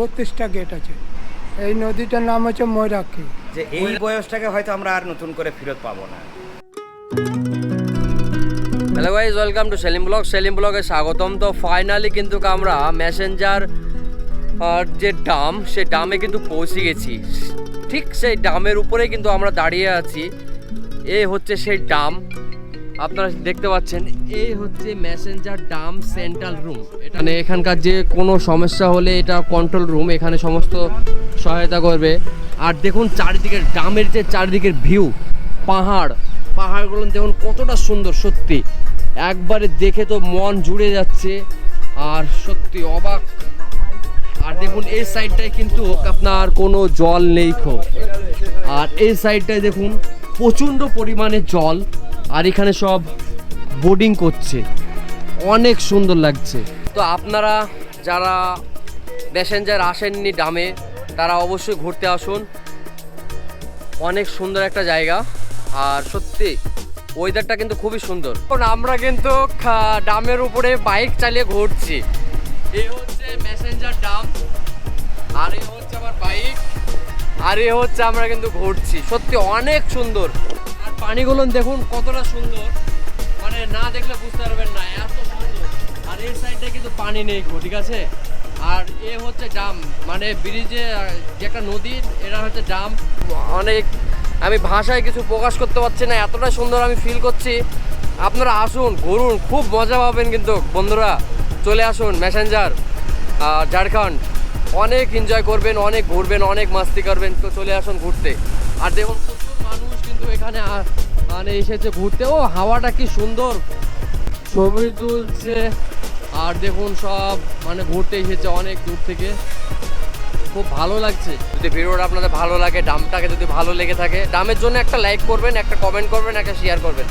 বত্রিশটা গেট আছে। এই নদীটার নাম হচ্ছে ময়রাক্ষী। যে এই বয়সটাকে হয়তো আমরা আর নতুন করে ফেরত পাবো না। Hello guys welcome to Selim blog Selim ব্লগে স্বাগতম। তো ফাইনালি কিন্তু আমরা মেসেঞ্জার যে ডাম সেই ডামে কিন্তু পৌঁছে গেছি। ঠিক সেই ডামের উপরে কিন্তু আমরা দাঁড়িয়ে আছি। এ হচ্ছে সেই ডাম আপনারা দেখতে পাচ্ছেন, এই হচ্ছে মেসেঞ্জার ডাম সেন্ট্রাল রুম এখানে এখানকার যে কোনো সমস্যা হলে এটা কন্ট্রোল রুম এখানে সমস্ত সহায়তা করবে। আর দেখুন চারিদিকের ডামের যে চারিদিকের ভিউ পাহাড়, পাহাড়গুলো দেখুন কতটা সুন্দর, সত্যি। একবারে দেখে তো মন জুড়ে যাচ্ছে, আর সত্যি অবাক। আর দেখুন, এই সাইডটায় কিন্তু আপনার কোনো জল নেই খো আর এই সাইডটায় দেখুন, প্রচণ্ড পরিমাণে জল। আর এখানে সব বোর্ডিং করছে। অনেক সুন্দর লাগছে। তো আপনারা যারা প্যাসেঞ্জার আসেননি ডামে, তারা অবশ্যই ঘুরতে আসুন। অনেক সুন্দর একটা জায়গা। আর সত্যি ওয়েদারটা কিন্তু খুবই সুন্দর। এখন আমরা কিন্তু ডামের উপরে বাইক চালিয়ে ঘুরছি। এই হচ্ছে মেসেঞ্জার ডাম, আর এই হচ্ছে আমার বাইক আর এ হচ্ছে আমরা কিন্তু ঘুরছি। সত্যি অনেক সুন্দর। পানিগুলো দেখুন কতটা সুন্দর। মানে না দেখলে বুঝতে পারবেন না, এত সুন্দর। আর এই সাইডে কিন্তু পানি নেই ঠিক আছে? আর এ হচ্ছে ডাম মানে ব্রিজে যে একটা নদী এটা হচ্ছে ডাম অনেক, আমি ভাষায় কিছু প্রকাশ করতে পারছি না, এতটা সুন্দর আমি ফিল করছি। আপনারা আসুন, ঘুরুন, খুব মজা পাবেন কিন্তু, বন্ধুরা। চলে আসুন মেসেঞ্জার ঝাড়খণ্ড। অনেক এনজয় করবেন, অনেক ঘুরবেন, অনেক মাস্তি করবেন, তো চলে আসুন ঘুরতে। আর দেখুন, প্রচুর মানুষ কিন্তু এখানে মানে এসেছে ঘুরতে। ও, হাওয়াটা কি সুন্দর। ছবি তুলছে। আর দেখুন সব মানে ঘুরতে এসেছে অনেক দূর থেকে। খুব ভালো লাগছে। যদি ভিডিওটা আপনাদের ভালো লাগে ডামটাকে যদি ভালো লেগে থাকে ডামের জন্য একটা লাইক করবেন, একটা কমেন্ট করবেন, একটা শেয়ার করবেন।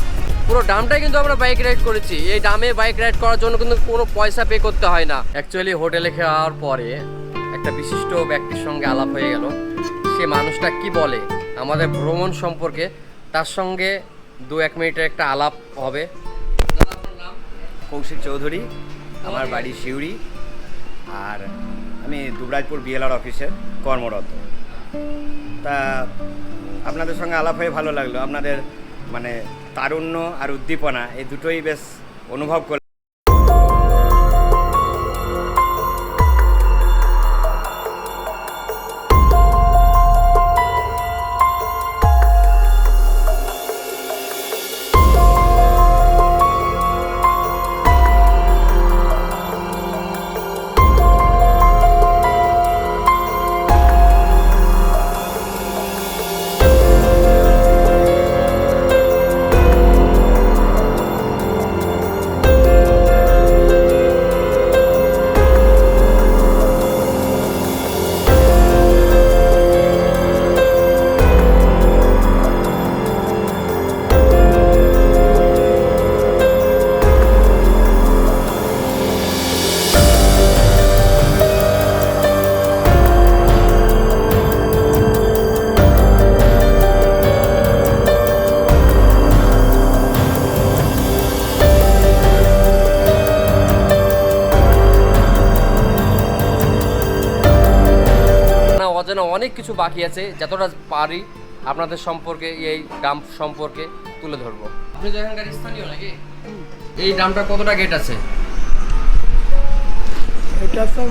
পুরো ডামটাই কিন্তু আমরা বাইক রাইড করেছি। এই ডামে বাইক রাইড করার জন্য কিন্তু কোনো পয়সা পে করতে হয় না। অ্যাকচুয়ালি হোটেলে খাওয়ার পরে একটা বিশিষ্ট ব্যক্তির সঙ্গে আলাপ হয়ে গেল। সে মানুষটা কি বলে? আমাদের ভ্রমণ সম্পর্কে তার সঙ্গে দু এক মিনিটের একটা আলাপ হবে? কৌশিক চৌধুরী আমার বাড়ি শিউরি আর আমি দুবরাজপুর বিএলআর অফিসের কর্মরত। তা আপনাদের সঙ্গে আলাপ হয়ে ভালো লাগল। আপনাদের মানে তারুণ্য আর উদ্দীপনা এই দুটোই বেশ অনুভব করলাম। অনেক কিছু বাকি আছে যতটা পারি আপনাদের সম্পর্কে এই ডাম সম্পর্কে তুলে ধরবো। আপনি তো এখানকার স্থানীয় নাকি? এই ডামটা কতটা গেট আছে? এটা তো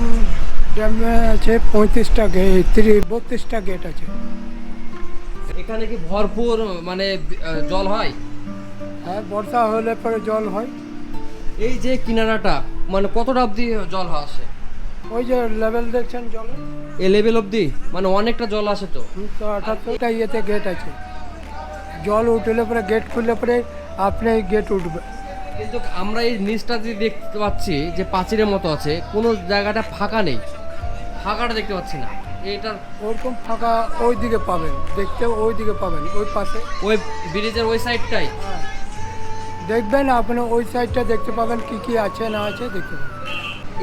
ড্যামে আছে পঁয়ত্রিশটা গেট তিরিশ বত্রিশটা গেট আছে। এখানে কি ভরপুর মানে জল হয়? হ্যাঁ বর্ষা হলে পরে জল হয়। এই যে কিনারাটা মানে কতটা অবধি জল আসে? ওই যে লেভেল দেখছেন জলে? এ লেভেল অবধি? মানে অনেকটা জল আসে তো। তো আঠাত্তরটা ইয়েতে গেট আছে। জল উঠলে পরে গেট খুললে পরে আপনি গেট উঠবে। কিন্তু আমরা এই নিচটা যে দেখতে পাচ্ছি যে পাঁচিরের মতো আছে কোনো জায়গাটা ফাঁকা নেই। ফাঁকাটা দেখতে পাচ্ছি না। এটার ওরকম ফাঁকা ওই দিকে পাবেন। দেখতে ওই দিকে পাবেন ওই পাশে। ওই ব্রিজের ওই সাইডটাই হ্যাঁ। দেখবেন আপনি ওই সাইডটা দেখতে পাবেন কি কি আছে না আছে দেখতে পাবেন।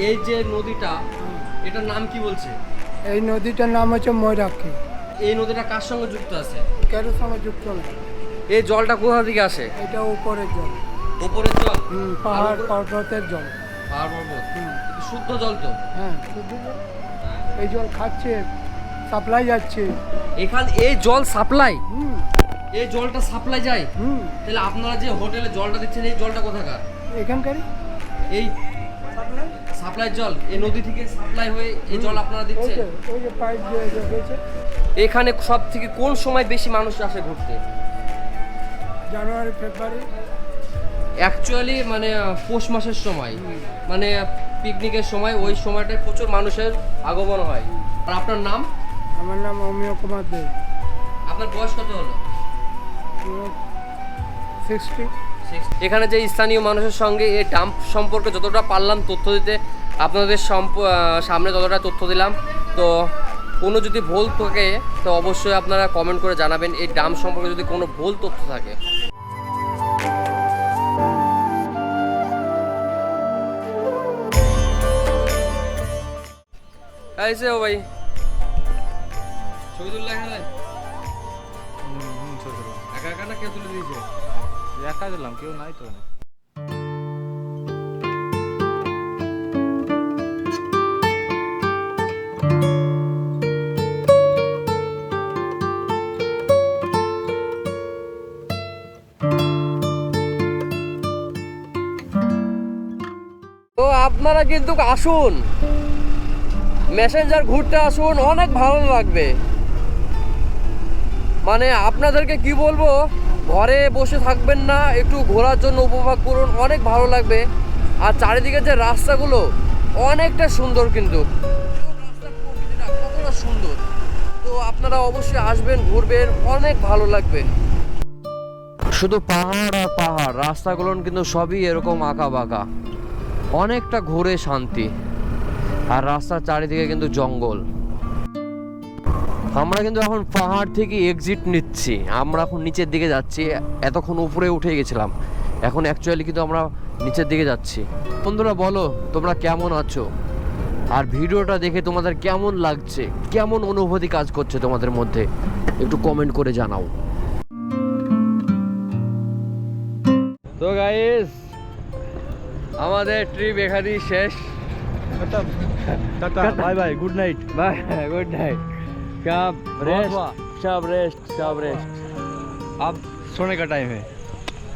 এই যে নদীটা এটার নাম কি বলছে? এই নদীটার নাম হচ্ছে ময়রাক্ষী এই নদীটা কার সঙ্গে যুক্ত আছে? কেরো সঙ্গে যুক্ত না। এই জলটা কোথা থেকে আসে? এটা উপরের জল। উপরের জল? হুম, পাহাড় পর্বতের জল। পাহাড় পর্বত। শুদ্ধ জল তো? হ্যাঁ শুধু জল। এই জল খাচ্ছে সাপ্লাই যাচ্ছে। এখান এই জল সাপ্লাই? হুম। এই জলটা সাপ্লাই যায়? হুম। তাহলে আপনারা যে হোটেলে জলটা দিচ্ছেন এই জলটা কোথাকার? এখানকারই। এই সাপ্লাই জল এই নদী থেকে সাপ্লাই হয়ে এই জল আপনারা দিচ্ছেন? ওই যে পাইপ এখানে সব থেকে কোন সময় বেশি মানুষ আসে ঘুরতে? জানুয়ারি ফেব্রুয়ারি। অ্যাকচুয়ালি মানে পৌষ মাসের সময়। মানে পিকনিকের সময় ওই সময়টায় প্রচুর মানুষের আগমন হয়। আর আপনার নাম? আমার নাম অমিয় কুমার দে। আপনার বয়স কত হলো? সিক্সটি। এখানে যে স্থানীয় মানুষের সঙ্গে এই ডাম্প সম্পর্কে যতটা পারলাম তথ্য দিতে আপনাদের সামনে যতটা তথ্য দিলাম তো কোনো যদি ভুল থাকে তো অবশ্যই আপনারা কমেন্ট করে জানাবেন। এই দাম সম্পর্কে যদি কোনো ভুল তথ্য থাকে। ও ভাই। ছবি তুললাম কেউ নাই তো আপনারা কিন্তু আসুন। মেসেঞ্জার ঘুরতে আসুন, অনেক ভালো লাগবে। মানে আপনাদেরকে কি বলব, ঘরে বসে থাকবেন না, একটু ঘোরার জন্য উপভোগ করুন, অনেক ভালো লাগবে। আর চারিদিকে যে রাস্তাগুলো, অনেকটা সুন্দর কিন্তু। সুন্দর। তো আপনারা অবশ্যই আসবেন, ঘুরবেন, অনেক ভালো লাগবে। শুধু পাহাড় আর পাহাড়, রাস্তাগুলো কিন্তু সবই এরকম আঁকা বাঁকা অনেকটা ঘুরে শান্তি। আর রাস্তার চারিদিকে কিন্তু জঙ্গল। আমরা কিন্তু এখন পাহাড় থেকে এক্সিট নিচ্ছি। আমরা এখন নিচের দিকে যাচ্ছি। এতক্ষণ উপরে উঠে গেছিলাম। এখন অ্যাকচুয়ালি কিন্তু আমরা নিচের দিকে যাচ্ছি। বন্ধুরা, বলো, তোমরা কেমন আছো? আর ভিডিওটা দেখে তোমাদের কেমন লাগছে? কেমন অনুভূতি কাজ করছে তোমাদের মধ্যে? একটু কমেন্ট করে জানাও। তো গাইস আমাদের ট্রিপ এখানেই শেষ tata bye bye good night bye good night सब रेस्ट सब रेस्ट सब रेस्ट अब सोने का टाइम है